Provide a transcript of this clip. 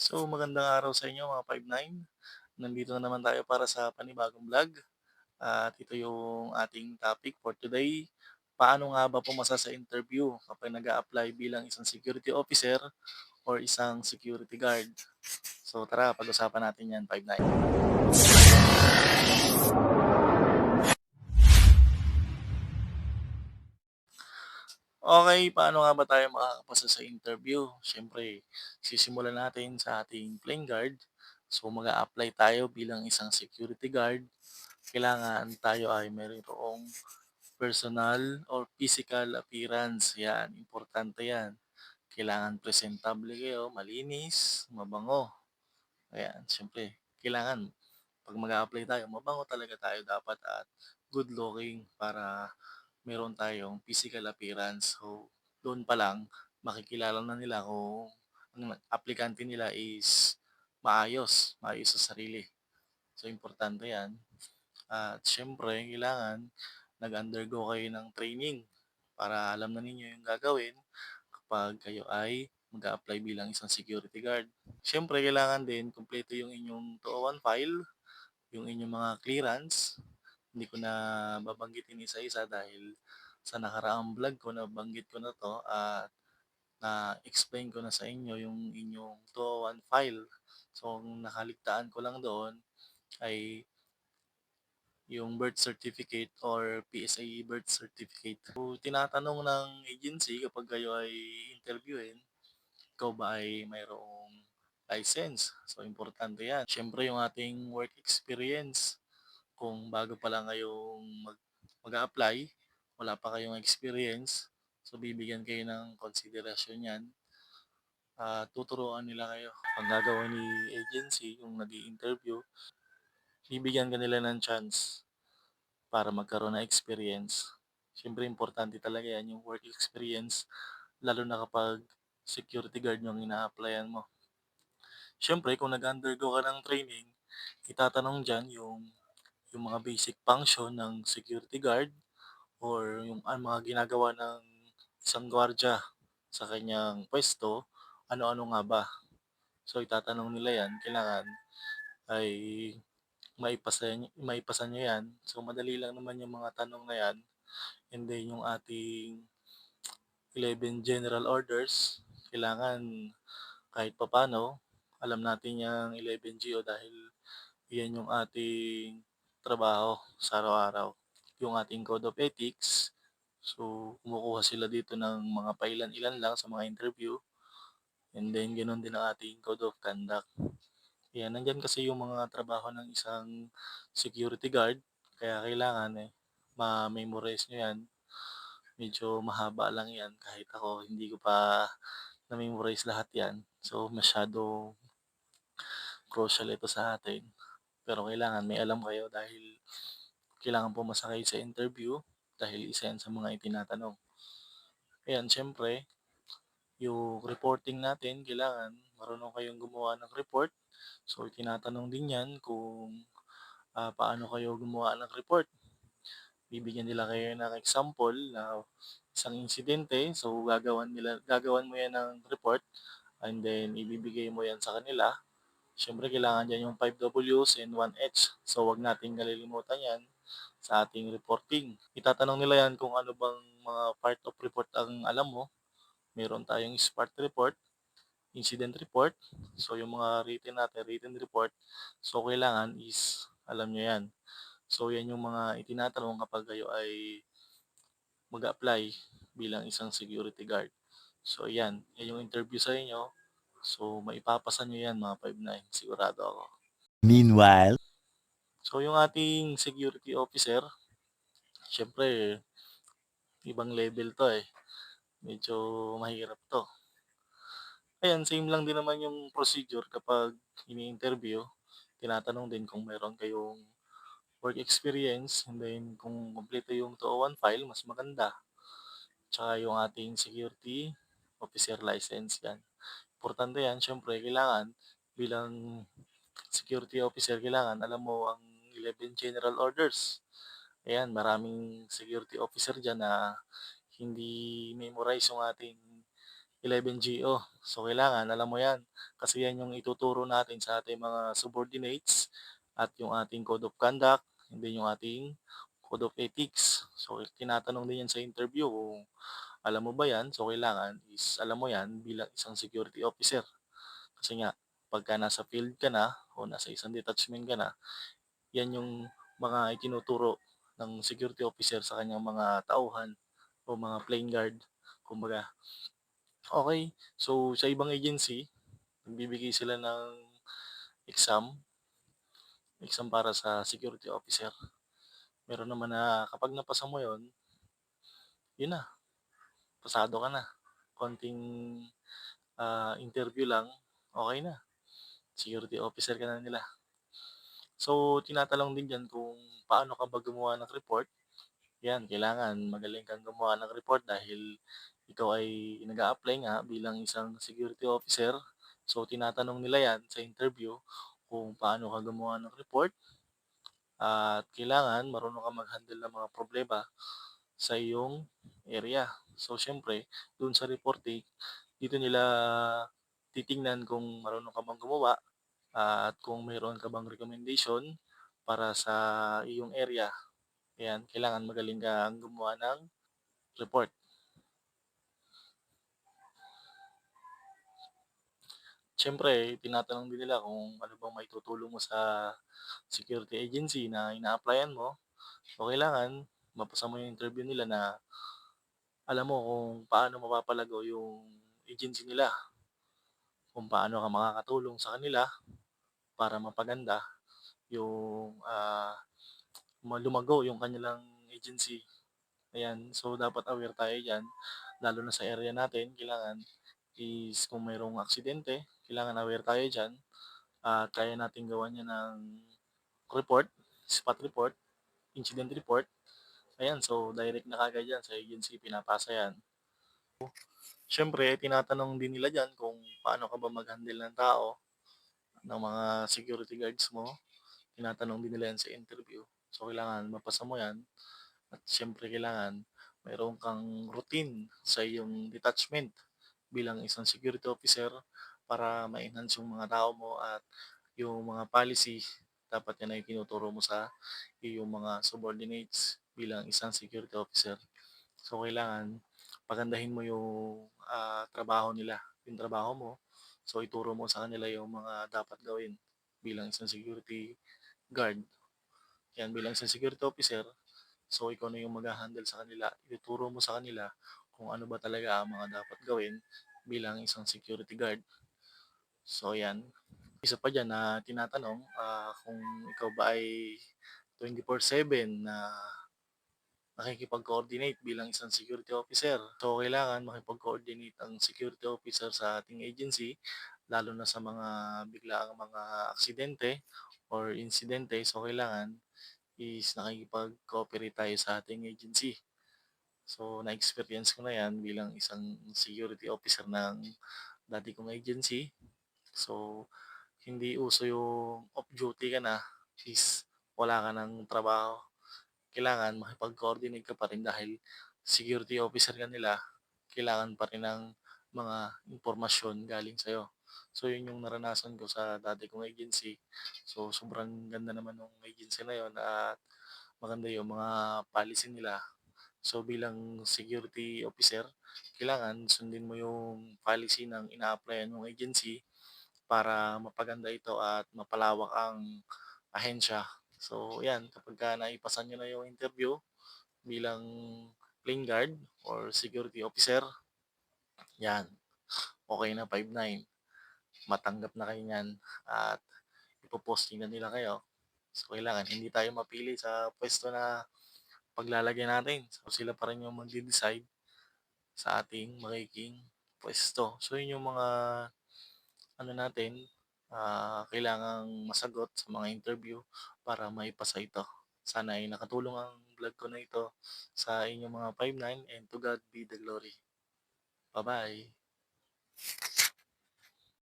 So, magandang araw sa inyo mga 5-9. Nandito na naman tayo para sa panibagong vlog. At ito yung ating topic for today. Paano nga ba pumasa sa interview kapag nag apply bilang isang security officer or isang security guard? So tara, pag-usapan natin yan 5-9. Okay, paano nga ba tayo makakapasa sa interview? Siyempre, sisimulan natin sa ating plain guard. So, mag apply tayo bilang isang security guard. Kailangan tayo ay mayroong personal or physical appearance. Yan, importante yan. Kailangan presentable kayo, malinis, mabango. Ayan, siyempre, kailangan pag mag apply tayo, mabango talaga tayo dapat at good looking para meron tayong physical appearance. So, doon pa lang, makikilala na nila kung ang aplikante nila is maayos, maayos sa sarili. So, importante yan. At syempre, kailangan nag-undergo kayo ng training para alam na ninyo yung gagawin kapag kayo ay mag apply bilang isang security guard. Syempre, kailangan din kumpleto yung inyong 201 file, yung inyong mga clearance. Hindi ko na babanggitin isa-isa dahil sa nakaraang vlog ko nabanggit ko na to at na-explain ko na sa inyo yung inyong 201 file. So, ang nakaligtaan ko lang doon ay yung birth certificate or PSA birth certificate. So, tinatanong ng agency kapag kayo ay interviewin, ikaw ba ay mayroong license? So, importante yan. Siyempre, yung ating work experience, kung bago pa lang kayong mag, mag-apply, wala pa kayong experience, so bibigyan kayo ng konsiderasyon yan. Uh, tuturuan nila kayo. Ang gagawin ni agency, yung nag interview bibigyan ka nila ng chance para magkaroon ng experience. Siyempre, importante talaga yan, yung work experience, lalo na kapag security guard yung ina-applyan mo. Siyempre, kung nag-undergo ka ng training, itatanong dyan yung, yung mga basic function ng security guard or yung ang mga ginagawa ng isang gwardya sa kanyang pwesto, ano-ano nga ba. So, itatanong nila yan, kailangan ay maipasa, maipasa nyo yan. So, madali lang naman yung mga tanong na yan. And then, yung ating 11 general orders, kailangan kahit papano, alam natin yung 11 GO dahil yan yung ating trabaho sa araw-araw. Yung ating code of ethics, so kumukuha sila dito ng mga pailan-ilan lang sa mga interview. And then, ganoon din ang ating code of conduct. Yan, nandyan kasi yung mga trabaho ng isang security guard. Kaya kailangan eh, ma-memorize nyo yan. Medyo mahaba lang yan. Kahit ako, hindi ko pa na-memorize lahat yan. So, masyado crucial ito sa atin. Pero kailangan may alam kayo dahil kailangan pumasa kayo sa interview dahil isa yan sa mga itinatanong. Ayan, syempre, yung reporting natin, kailangan marunong kayong gumawa ng report So, tinatanong din yan kung uh, paano kayo gumawa ng report. Bibigyan nila kayo ng example na isang insidente. So, gagawan, nila, gagawan mo yan ng report and then ibibigay mo yan sa kanila. Siyempre, kailangan dyan yung 5Ws and 1H. So, wag nating kalilimutan yan sa ating reporting. Itatanong nila yan kung ano bang mga part of report ang alam mo. Meron tayong SPART report, incident report. So, yung mga written natin, written report. So, kailangan is, alam nyo yan. So, yan yung mga itinatanong kapag kayo ay mag-apply bilang isang security guard. So, yan. Yan yung interview sa inyo. So, maipapasa nyo yan mga 5'9". Sigurado ako. Meanwhile, So, yung ating security officer, syempre, ibang level to eh. Medyo mahirap to. Ayan, same lang din naman yung procedure kapag ini-interview. Tinatanong din kung meron kayong work experience and then kung kumpleto yung 201 file, mas maganda. Tsaka yung ating security officer license yan. Importante yan, syempre, kailangan bilang security officer, kailangan alam mo ang 11 general orders. Ayan, maraming security officer dyan na hindi memorize yung ating 11GO. So, kailangan alam mo 'yan, kasi 'yan yung ituturo natin sa ating mga subordinates at yung ating code of conduct, then yung ating code of ethics. So, tinatanong din 'yan sa interview kung alam mo ba 'yan. So, kailangan is alam mo 'yan bilang isang security officer. Kasi nga pagka nasa field ka na o nasa isang detachment ka na, 'yan yung mga itinuturo ng security officer sa kanyang mga tauhan o mga plain guard kumbaga. Okey, so sa ibang agency, nagbibigay sila ng exam, exam para sa security officer. Meron naman na kapag napasa mo 'yun, 'yun na, pasado ka na. Konting, ah, interview lang, okey na, security officer ka na nila. So, tinatanong din diyan kung paano ka ba gumawa ng report. 'Yan, kailangan magaling kang gumawa ng report dahil ikaw ay nag-a-apply nga bilang isang security officer. So, tinatanong nila 'yan sa interview kung paano ka gumawa ng report at kailangan marunong kang mag-handle ng mga problema sa iyong area. So, siyempre do'n sa reporting, dito nila titingnan kung marunong ka bang gumawa at kung mayroon ka bang recommendation para sa iyong area. Ayan, kailangan magaling kang gumawa ng report. Siyempre tinatanong din nila kung ano bang maitutulong mo sa security agency na ina-applyan mo. So, kailangan mapasa mo yung interview nila na alam mo kung paano mapapalago yung agency nila. Kung paano ka makakatulong sa kanila para mapaganda yung, ma lumago yung kanilang agency. Ayan, so dapat aware tayo diyan, lalo na sa area natin kailangan is kung mayroong aksidente, kailangan aware tayo diyan at kaya nating gawan 'yan ng report, spot report, incident report. Ayan, so direct na kaagad 'yan sa agency pinapasa 'yan. Siyempre tinatanong din nila diyan kung paano ka ba mag-handle ng tao, ng mga security guards mo. Tinatanong din nila 'yan sa interview. So, kailangan mapasa mo 'yan at siyempre kailangan mayroon kang routine sa iyong detachment bilang isang security officer para ma-enhance yung mga tao mo at yung mga policy dapat 'yan ay tinuturo mo sa iyong mga subordinates bilang isang security officer. So, kailangan pagandahin mo yung, ah, trabaho nila, yung trabaho mo. So, ituro mo sa kanila yung mga dapat gawin bilang isang security guard. 'Yan, bilang isang security officer, so ikaw na yung magha-handle sa kanila. Ituturo mo sa kanila kung ano ba talaga ang mga dapat gawin bilang isang security guard. So, 'yan. Isa pa diyan na tinatanong, ah, kung ikaw ba ay 24/7 na nakikipag-coordinate bilang isang security officer. So, kailangan makipag-coordinate ang security officer sa ating agency lalo na sa mga biglaang mga aksidente or insidente. So, kailangan is nakikipag-cooperate tayo sa ating agency. So, na-experience ko na 'yan bilang isang security officer ng dati kong agency. So, hindi uso yung off duty ka na is wala ka ng trabaho. Kailangan makipag-coordinate ka pa rin dahil security officer ka nila, kailangan pa rin ng mga impormasyon galing sa'yo. So, yun yung naranasan ko sa dati kong agency. So, sobrang ganda naman nung agency na yun at maganda yung mga policy nila. So, bilang security officer, kailangan sundin mo yung policy ng ina-applyan mong agency para mapaganda ito at mapalawak ang ahensya. So, 'yan kapagka naipasa niyo na yung interview bilang plain guard or security officer, 'yan, okey na 5/9. Matanggap na kayo niyan at ipo-posting na nila kayo. So, kailangan hindi tayo mapili sa puwesto na paglalagyan natin. So, sila pa rin yung magde-decide sa ating magiging puwesto. So, yun yung mga ano natin, ah, kailangang masagot sa mga interview para maipasa ito. Sana ay nakatulong ang vlog ko na ito sa inyong mga 5/9 and to God be the glory. Ba-bye.